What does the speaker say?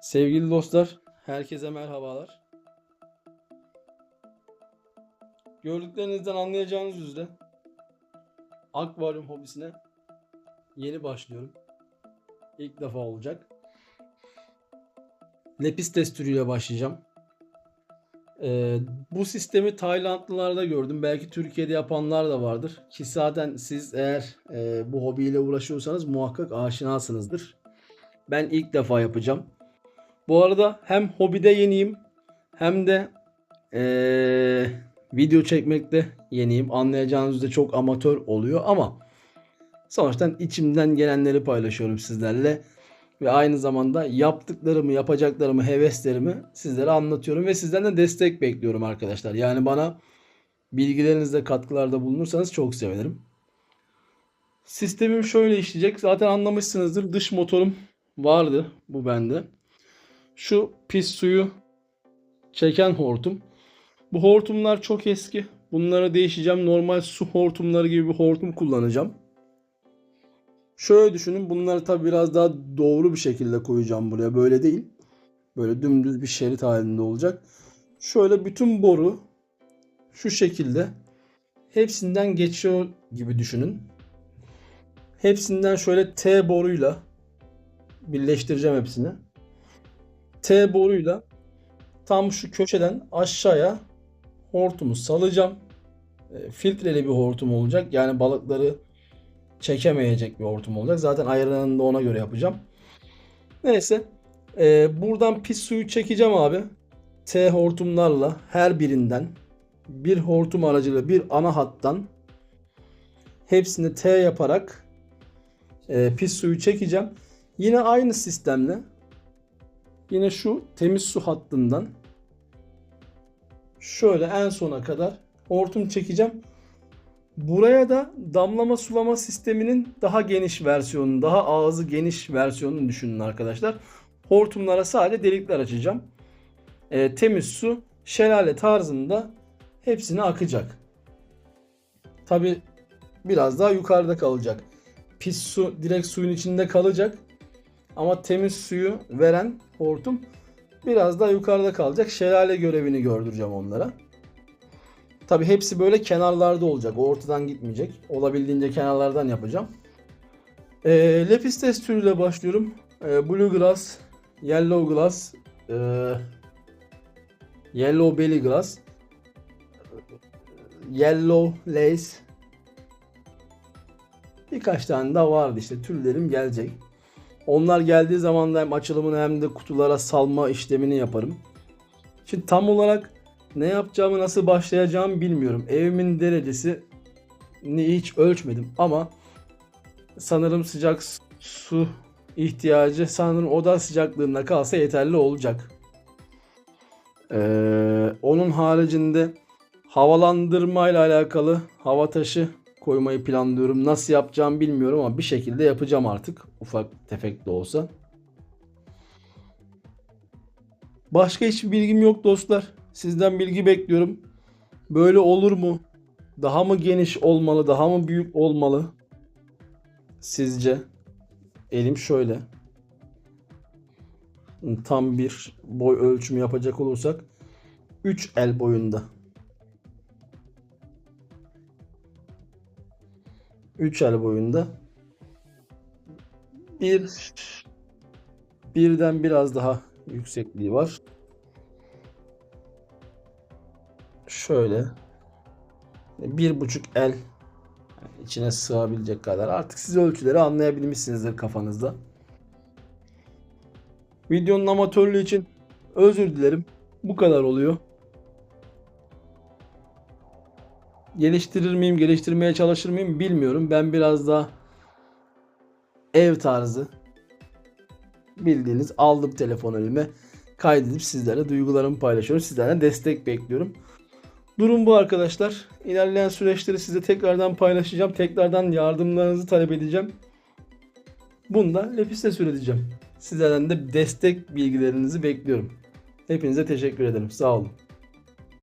Sevgili dostlar, herkese merhabalar. Gördüklerinizden anlayacağınız üzere akvaryum hobisine yeni başlıyorum. İlk defa olacak. Lepistes türüyle başlayacağım. Ee, bu sistemi Taylandlılarda gördüm. Belki Türkiye'de yapanlar da vardır. Ki zaten siz eğer e, bu hobiyle uğraşıyorsanız muhakkak aşinasınızdır. Ben ilk defa yapacağım. Bu arada hem hobide yeniyim hem de eee, video çekmekte yeniyim. Anlayacağınız üzere çok amatör oluyor ama sonuçta içimden gelenleri paylaşıyorum sizlerle. Ve aynı zamanda yaptıklarımı, yapacaklarımı, heveslerimi sizlere anlatıyorum ve sizden de destek bekliyorum arkadaşlar. Yani bana bilgilerinizle katkılarda bulunursanız çok sevinirim. Sistemim şöyle işleyecek. Zaten anlamışsınızdır. Dış motorum vardı bu bende. Şu pis suyu çeken hortum. Bu hortumlar çok eski. Bunları değişeceğim. Normal su hortumları gibi bir hortum kullanacağım. Şöyle düşünün. Bunları tabi biraz daha doğru bir şekilde koyacağım buraya. Böyle değil. Böyle dümdüz bir şerit halinde olacak. Şöyle bütün boru şu şekilde hepsinden geçiyor gibi düşünün. Hepsinden şöyle T boruyla birleştireceğim hepsini. T boruyla tam şu köşeden aşağıya hortumu salacağım. E, filtreli bir hortum olacak. Yani balıkları çekemeyecek bir hortum olacak. Zaten ayarını da ona göre yapacağım. Neyse. E, buradan pis suyu çekeceğim abi. T hortumlarla her birinden bir hortum aracılığıyla bir ana hattan hepsini T yaparak e, pis suyu çekeceğim. Yine aynı sistemle yine şu temiz su hattından şöyle en sona kadar hortum çekeceğim. Buraya da damlama sulama sisteminin daha geniş versiyonunu, daha ağzı geniş versiyonunu düşünün arkadaşlar. Hortumlara sadece delikler açacağım. Ee, temiz su şelale tarzında hepsine akacak. Tabi biraz daha yukarıda kalacak. Pis su direkt suyun içinde kalacak. Ama temiz suyu veren hortum biraz daha yukarıda kalacak. Şelale görevini gördüreceğim onlara. Tabi hepsi böyle kenarlarda olacak. O ortadan gitmeyecek. Olabildiğince kenarlardan yapacağım. E, Lepistes türüyle başlıyorum. E, Blue Glass, Yellow Glass, e, Yellow Belly Glass, Yellow Lace, birkaç tane daha vardı işte türlerim gelecek. Onlar geldiği zaman da hem açılımını hem de kutulara salma işlemini yaparım. Şimdi tam olarak ne yapacağımı nasıl başlayacağımı bilmiyorum. Evimin derecesi hiç ölçmedim ama sanırım sıcak su ihtiyacı sanırım oda sıcaklığında kalsa yeterli olacak. Ee, onun haricinde havalandırma ile alakalı hava taşı koymayı planlıyorum. Nasıl yapacağım bilmiyorum ama bir şekilde yapacağım artık. Ufak tefek de olsa. Başka hiçbir bilgim yok dostlar. Sizden bilgi bekliyorum. Böyle olur mu? Daha mı geniş olmalı? Daha mı büyük olmalı? Sizce? Elim şöyle. Tam bir boy ölçümü yapacak olursak 3 el boyunda. 3 el boyunda. Bir birden biraz daha yüksekliği var. Şöyle bir buçuk el içine sığabilecek kadar. Artık siz ölçüleri anlayabilmişsinizdir kafanızda. Videonun amatörlüğü için özür dilerim. Bu kadar oluyor. Geliştirir miyim, geliştirmeye çalışır mıyım bilmiyorum. Ben biraz daha ev tarzı bildiğiniz aldım telefon elime kaydedip sizlerle duygularımı paylaşıyorum. Sizlerden destek bekliyorum. Durum bu arkadaşlar. İlerleyen süreçleri size tekrardan paylaşacağım. Tekrardan yardımlarınızı talep edeceğim. Bunu da Lepis'te sürdüreceğim. Sizlerden de destek bilgilerinizi bekliyorum. Hepinize teşekkür ederim. Sağ olun.